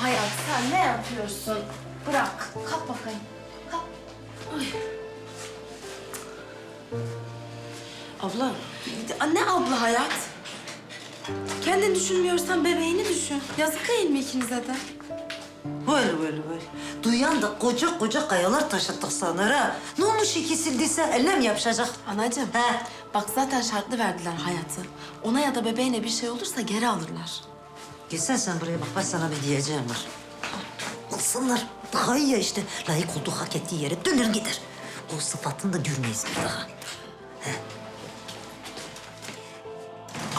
Hayat sen ne yapıyorsun? Bırak. Kalk bakayım. Kalk. Ay. Abla. Ne abla hayat? Kendini düşünmüyorsan bebeğini düşün. Yazık değil mi ikinize de? Böyle böyle böyle. Duyan da koca koca kayalar taşıttık sanır ha. Ne olmuş iki sildiyse eline mi yapışacak? Anacığım. He. Bak zaten şartlı verdiler hayatı. Ona ya da bebeğine bir şey olursa geri alırlar. Gelsen sen buraya bak ben sana bir diyeceğim var. Alsınlar. Daha iyi ya işte. Layık olduğu hak ettiği yere döner gider. O sıfatını da görmeyiz bir daha.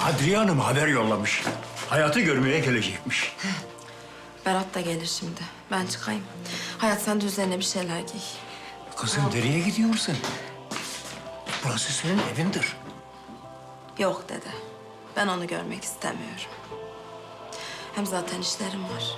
Adriye Hanım haber yollamış. Hayatı görmeye gelecekmiş. Berat da gelir şimdi. Ben çıkayım. Hayat sen de üzerine bir şeyler giy. Kızım nereye gidiyorsun? Burası senin evindir. Yok dede. Ben onu görmek istemiyorum. Hem zaten işlerim var.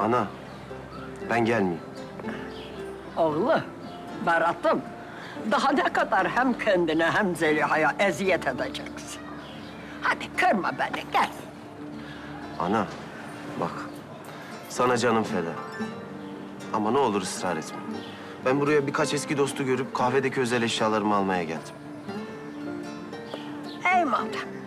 Ana, ben gelmeyeyim. Oğlum, Berat'ım. Daha ne kadar hem kendine hem Zeliha'ya eziyet edeceksin. Hadi kırma beni, gel. Ana, bak. Sana canım feda. Ama ne olur ısrar etme. Ben buraya birkaç eski dostu görüp kahvedeki özel eşyalarımı almaya geldim. Ey madem.